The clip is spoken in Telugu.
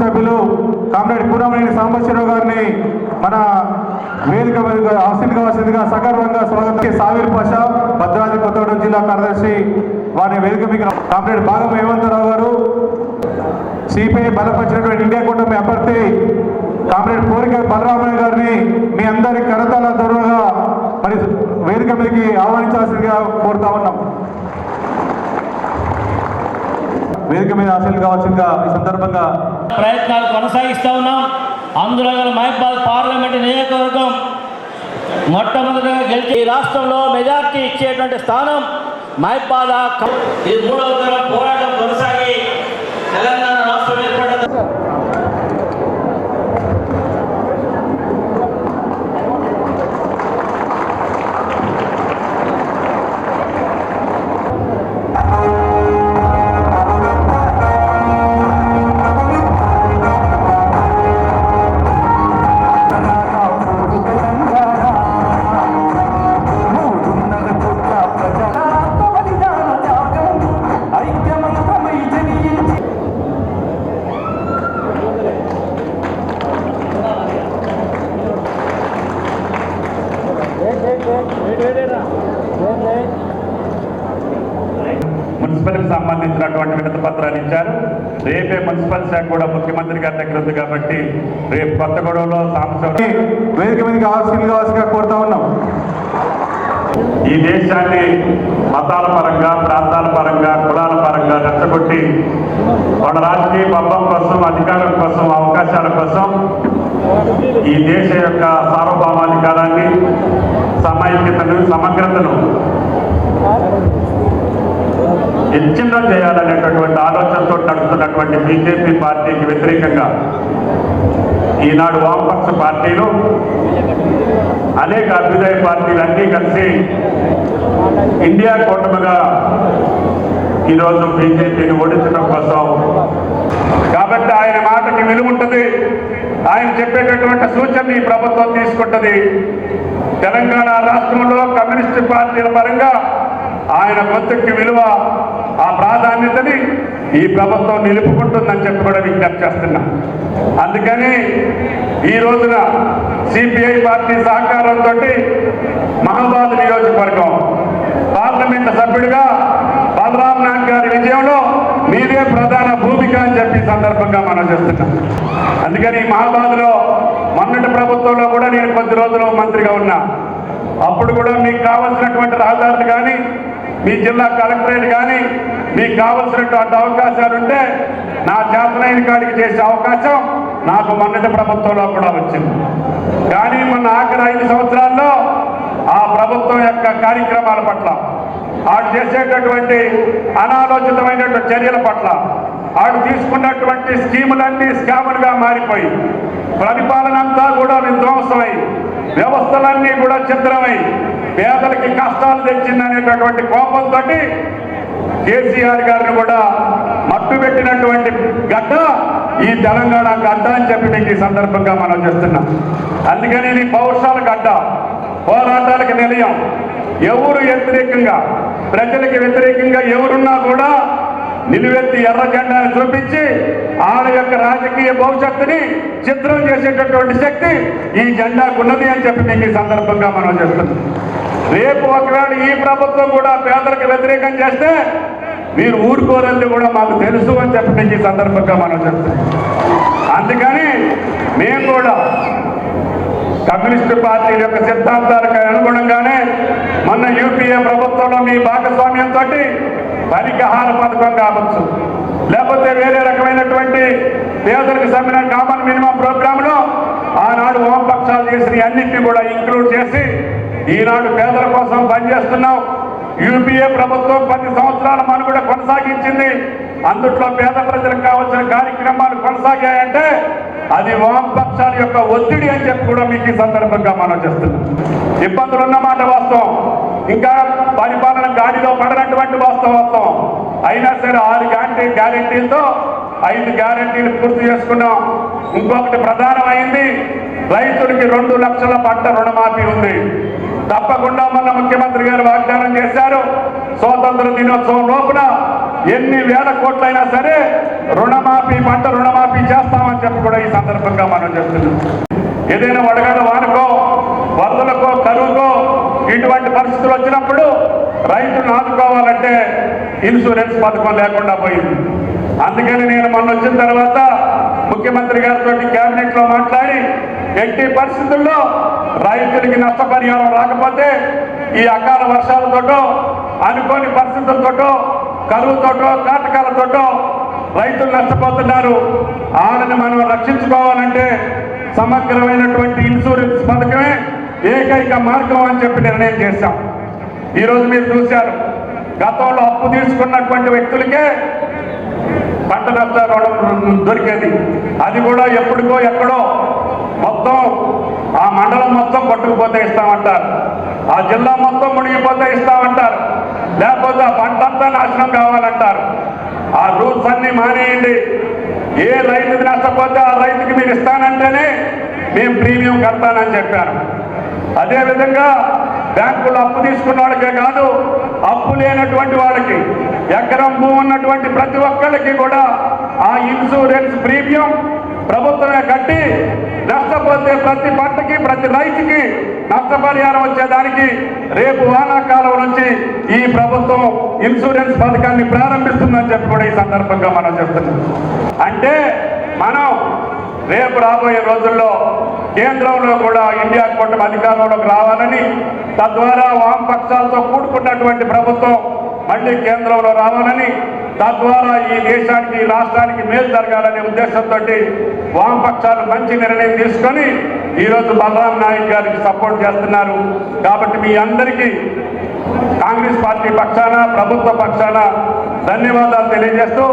సభ్యులు కామ్రేడ్ సుబ్రహ్మణ్య సాంబశివరావు గారిని మన వేదిక మీద ఆశీల్ సగర్వంగా స్వాగతం. సావిర్ పాషా భద్రాద్రి కొత్తగూడెం జిల్లా కార్యదర్శి వారిని వేదిక మీకు కామ్రేడ్ భాగం హేమంతరావు గారు సిపిఐ బలపరిచినటువంటి ఇండియా కూటమి అభ్యర్థి కామ్రేడ్ కోరిక బలరామయ్య గారిని మీ అందరి కరతాల దూరంగా మరి వేదిక మీదకి ఆహ్వానించాల్సిందిగా కోరుతా ఉన్నాం. వేదిక మీద ఆశలు కావాల్సిందిగా ఈ సందర్భంగా ప్రయత్నాలు కొనసాగిస్తూ ఉన్నాం. అందులో గల మహబాద్ పార్లమెంట్ నియోజకవర్గం మొట్టమొదటిగా గెలిచి ఈ రాష్ట్రంలో మెజార్టీ ఇచ్చేటువంటి స్థానం మహబాద్ ఇది మూడవ తరం పోరాటం కొనసాగి తెలంగాణ మున్సిపల్కి సంబంధించినటువంటి వినతి పత్రాలు ఇచ్చారు. రేపే మున్సిపల్ శాఖ కూడా ముఖ్యమంత్రి గారి దగ్గర ఉంది కాబట్టి రేపు కొత్తగూడెంలో సాంబశివరావు వేదిక మీదకి ఆశలు కావాల్సిందిగా కోరుతా ఉన్నాం. ఈ దేశాన్ని మతాల పరంగా ప్రాంతాల పరంగా కులాల పరంగా రెచ్చగొట్టి వాళ్ళ రాజకీయ పబ్బం కోసం అధికారం కోసం అవకాశాల కోసం ఈ దేశ యొక్క సార్వభౌమాధికారాన్ని సమైక్యతను సమగ్రతను విచ్ఛిన్నం చేయాలనేటటువంటి ఆలోచనతో నడుస్తున్నటువంటి బీజేపీ పార్టీకి వ్యతిరేకంగా ఈనాడు వామపక్ష పార్టీలు అనేక అభ్యుదయ పార్టీలు అన్నీ కలిసి ఇండియా కూటమిగా ఈరోజు బీజేపీని ఓడించడం కోసం కాబట్టి ఆయన మాటకి విలువ ఉంటుంది. ఆయన చెప్పేటటువంటి సూచనని ఈ ప్రభుత్వం తీసుకుంటుంది. తెలంగాణ రాష్ట్రంలో కమ్యూనిస్టు పార్టీల పరంగా ఆయన గొంతుకి విలువ ఆ ప్రాధాన్యతని ఈ ప్రభుత్వం నిలుపుకుంటుందని చెప్పి కూడా విజ్ఞప్తి చేస్తున్నా. అందుకని ఈ రోజున సిపిఐ పార్టీ సహకారంతో మహాబాద్ నియోజకవర్గం పార్లమెంట్ సభ్యుడిగా బలరాం నాయక్ గారి విజయంలో మీదే ప్రధాన భూమిక అని చెప్పి సందర్భంగా మనం చేస్తున్నాం. అందుకని ఈ మహాబాద్లో మొన్నటి ప్రభుత్వంలో కూడా నేను కొద్ది రోజులు మంత్రిగా ఉన్నా. అప్పుడు కూడా మీకు కావలసినటువంటి రహదారులు కానీ మీ జిల్లా కలెక్టరేట్ కానీ మీకు కావలసినటువంటి అవకాశాలు ఉంటే నా చేతనైన కాడికి చేసే అవకాశం నాకు మొన్నటి ప్రభుత్వంలో కూడా వచ్చింది. కానీ మొన్న ఆఖరి ఐదు సంవత్సరాల్లో ఆ ప్రభుత్వం యొక్క కార్యక్రమాల పట్ల ఆడు చేసేటటువంటి అనాలోచితమైనటువంటి చర్యల పట్ల ఆడు తీసుకున్నటువంటి స్కీములన్నీ స్కాములుగా మారిపోయి పరిపాలన అంతా కూడా విధ్వంసమై వ్యవస్థలన్నీ కూడా చిత్రమై పేదలకి కష్టాలు తెచ్చిందనేటటువంటి కోపంతో కేసీఆర్ గారిని కూడా మట్టు పెట్టినటువంటి గడ్డ ఈ తెలంగాణ గడ్డ అని చెప్పి మీకు ఈ సందర్భంగా మనం చేస్తున్నాం. అందుకని ఇది పౌరుషాల గడ్డ. పోరాటాలకు నిలయం. ఎవరు వ్యతిరేకంగా ప్రజలకు వ్యతిరేకంగా ఎవరున్నా కూడా నిలువెత్తి ఎర్ర జెండాను చూపించి ఆడ యొక్క రాజకీయ భవిష్యత్తుని చిత్రం చేసేటటువంటి శక్తి ఈ జెండాకు ఉన్నది అని చెప్పి మీకు ఈ సందర్భంగా మనం చేస్తున్నాం రేపు ఒకవేళ ఈ ప్రభుత్వం కూడా పేదలకు వ్యతిరేకం చేస్తే మీరు ఊరుకోరని కూడా మాకు తెలుసు అని చెప్పి మీకు ఈ సందర్భంగా మనం చెప్తాం అందుకని మేము కూడా కమ్యూనిస్టు పార్టీల యొక్క సిద్ధాంతాలకు అనుగుణంగానే మొన్న యూపీఏ ప్రభుత్వంలో మీ భాగస్వామ్యంతో పరికహార పథకం కావచ్చు. లేకపోతే వేరే రకమైనటువంటి పేదలకు సమ్మిన కామన్ మినిమం ప్రోగ్రాంలో ఆనాడు వామపక్షాలు చేసిన అన్నింటినీ కూడా ఇంక్లూడ్ చేసి ఈనాడు పేదల కోసం పనిచేస్తున్నాం. యూపీఏ ప్రభుత్వం పది సంవత్సరాల మనుగడ కొనసాగించింది. అందుట్లో పేద ప్రజలకు కావాల్సిన కార్యక్రమాలు కొనసాగాయంటే అది వామపక్షాల యొక్క ఒత్తిడి అని చెప్పి కూడా మీకు ఈ సందర్భంగా మనం చేస్తున్నాం ఇబ్బందులు ఉన్నమాట వాస్తవం. ఇంకా పరిపాలన గాడిలో పడనటువంటి వాస్తవత్వం. అయినా సరే ఆరు గ్యారంటీ గ్యారంటీలతో ఐదు గ్యారంటీలు పూర్తి చేసుకున్నాం. ఇంకొకటి ప్రధానమైంది రైతులకి రెండు లక్షల పంట రుణమాఫీ ఉంది. తప్పకుండా మొన్న ముఖ్యమంత్రి గారు వాగ్దానం చేశారు స్వాతంత్ర దినోత్సవం లోపున ఎన్ని వేల కోట్లైనా సరే రుణమాఫీ పంట రుణమాఫీ చేస్తామని చెప్పి కూడా ఈ సందర్భంగా మనం చెప్తున్నాం. ఏదైనా వడగడ వానుకో ఇటువంటి పరిస్థితులు వచ్చినప్పుడు రైతులను ఆదుకోవాలంటే ఇన్సూరెన్స్ పథకం లేకుండా పోయింది. అందుకని నేను మొన్న వచ్చిన తర్వాత ముఖ్యమంత్రి గారితో కేబినెట్లో మాట్లాడి ఎట్టి పరిస్థితుల్లో రైతులకి నష్టపరిహారం రాకపోతే ఈ అకాల వర్షాలతోటో అనుకోని పరిస్థితులతోటో కరువుతోటో కాటకాలతోటో రైతులు నష్టపోతున్నారు. వాళ్ళని మనం రక్షించుకోవాలంటే సమగ్రమైనటువంటి ఇన్సూరెన్స్ పథకమే ఏకైక మార్గం అని చెప్పి నిర్ణయం చేశాం. ఈరోజు మీరు చూశారు గతంలో అప్పు తీసుకున్నటువంటి వ్యక్తులకే పంట నష్టం దొరికేది. అది కూడా ఎప్పటికో ఎక్కడో మొత్తం ఆ మండలం మొత్తం కొట్టుకుపోతే ఇస్తామంటారు. ఆ జిల్లా మొత్తం మునిగిపోతే ఇస్తామంటారు. లేకపోతే ఆ పంట అంతా నాశనం కావాలంటారు. ఆ రూల్స్ అన్ని మానేయండి. ఏ రైతుకి నష్టపోతే ఆ రైతుకి మీరు ఇస్తానంటేనే మేము ప్రీమియం కడతానని చెప్పాను అదేవిధంగా బ్యాంకులు అప్పు తీసుకున్న వాళ్ళకే కాదు అప్పు లేనటువంటి వాళ్ళకి ఎకరం భూమి ఉన్నటువంటి ప్రతి ఒక్కరికి కూడా ఆ ఇన్సూరెన్స్ ప్రీమియం ప్రభుత్వమే కట్టి నష్టపోతే ప్రతి పంటకి ప్రతి రైతుకి నష్టపరిహారం వచ్చేదానికి రేపు వానాకాలం నుంచి ఈ ప్రభుత్వం ఇన్సూరెన్స్ పథకాన్ని ప్రారంభిస్తుందని చెప్పి కూడా ఈ సందర్భంగా మనం చెప్తున్నాం. అంటే మనం రేపు రాబోయే రోజుల్లో కేంద్రంలో కూడా ఇండియా కూటమి అధికారంలోకి రావాలని తద్వారా వామపక్షాలతో కూడుకున్నటువంటి ప్రభుత్వం మళ్ళీ కేంద్రంలో రావాలని తద్వారా ఈ దేశానికి ఈ రాష్ట్రానికి మేలు జరగాలనే ఉద్దేశంతో వామపక్షాలు మంచి నిర్ణయం తీసుకొని ఈరోజు బలరాం నాయక్ గారికి సపోర్ట్ చేస్తున్నారు. కాబట్టి మీ అందరికీ కాంగ్రెస్ పార్టీ పక్షాన ప్రభుత్వ పక్షాన ధన్యవాదాలు తెలియజేస్తూ